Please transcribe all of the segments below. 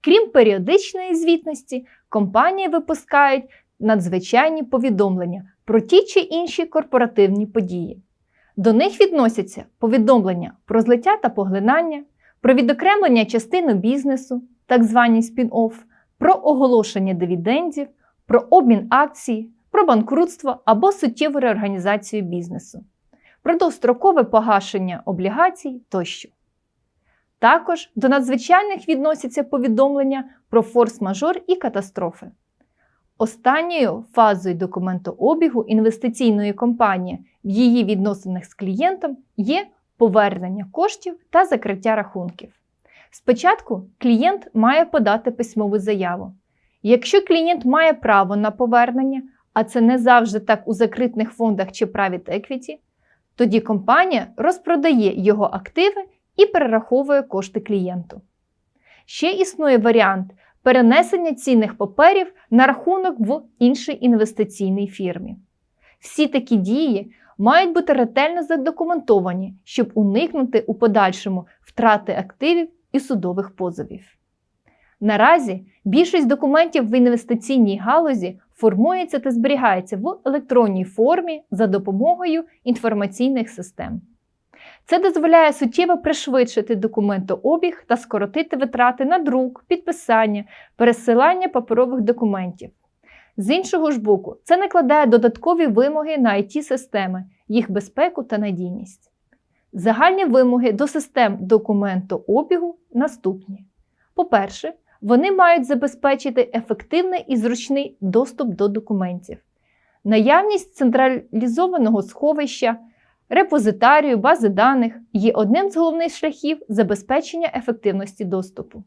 Крім періодичної звітності, компанії випускають надзвичайні повідомлення про ті чи інші корпоративні події. До них відносяться повідомлення про злиття та поглинання, про відокремлення частини бізнесу, так звані спін-офф, про оголошення дивідендів, про обмін акцій, про банкрутство або суттєву реорганізацію бізнесу, про дострокове погашення облігацій тощо. Також до надзвичайних відносяться повідомлення про форс-мажор і катастрофи. Останньою фазою документообігу інвестиційної компанії в її відносинах з клієнтом є повернення коштів та закриття рахунків. Спочатку клієнт має подати письмову заяву. Якщо клієнт має право на повернення, а це не завжди так у закритих фондах чи private equity, тоді компанія розпродає його активи і перераховує кошти клієнту. Ще існує варіант перенесення цінних паперів на рахунок в іншій інвестиційній фірмі. Всі такі дії мають бути ретельно задокументовані, щоб уникнути у подальшому втрати активів і судових позовів. Наразі більшість документів в інвестиційній галузі формується та зберігається в електронній формі за допомогою інформаційних систем. Це дозволяє суттєво пришвидшити документообіг та скоротити витрати на друк, підписання, пересилання паперових документів. З іншого ж боку, це накладає додаткові вимоги на it системи їх безпеку та надійність. Загальні вимоги до систем документообігу наступні. По-перше, вони мають забезпечити ефективний і зручний доступ до документів, наявність централізованого сховища, репозитарію, бази даних є одним з головних шляхів забезпечення ефективності доступу.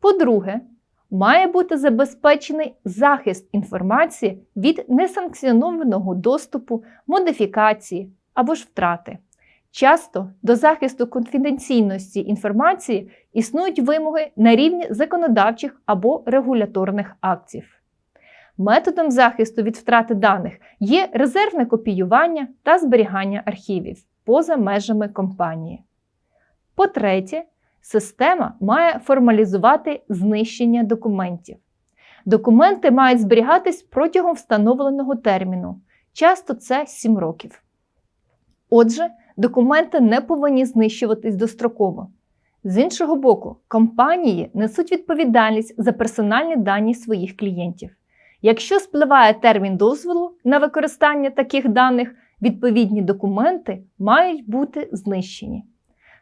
По-друге, має бути забезпечений захист інформації від несанкціонованого доступу, модифікації або ж втрати. Часто до захисту конфіденційності інформації існують вимоги на рівні законодавчих або регуляторних актів. Методом захисту від втрати даних є резервне копіювання та зберігання архівів поза межами компанії. По-третє, система має формалізувати знищення документів. Документи мають зберігатись протягом встановленого терміну, часто це 7 років. Отже, документи не повинні знищуватись достроково. З іншого боку, компанії несуть відповідальність за персональні дані своїх клієнтів. Якщо спливає термін дозволу на використання таких даних, відповідні документи мають бути знищені.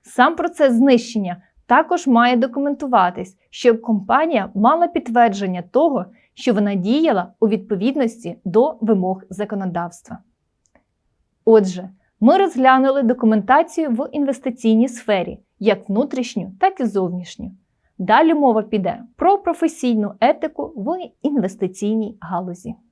Сам процес знищення також має документуватись, щоб компанія мала підтвердження того, що вона діяла у відповідності до вимог законодавства. Отже, ми розглянули документацію в інвестиційній сфері, як внутрішню, так і зовнішню. Далі мова піде про професійну етику в інвестиційній галузі.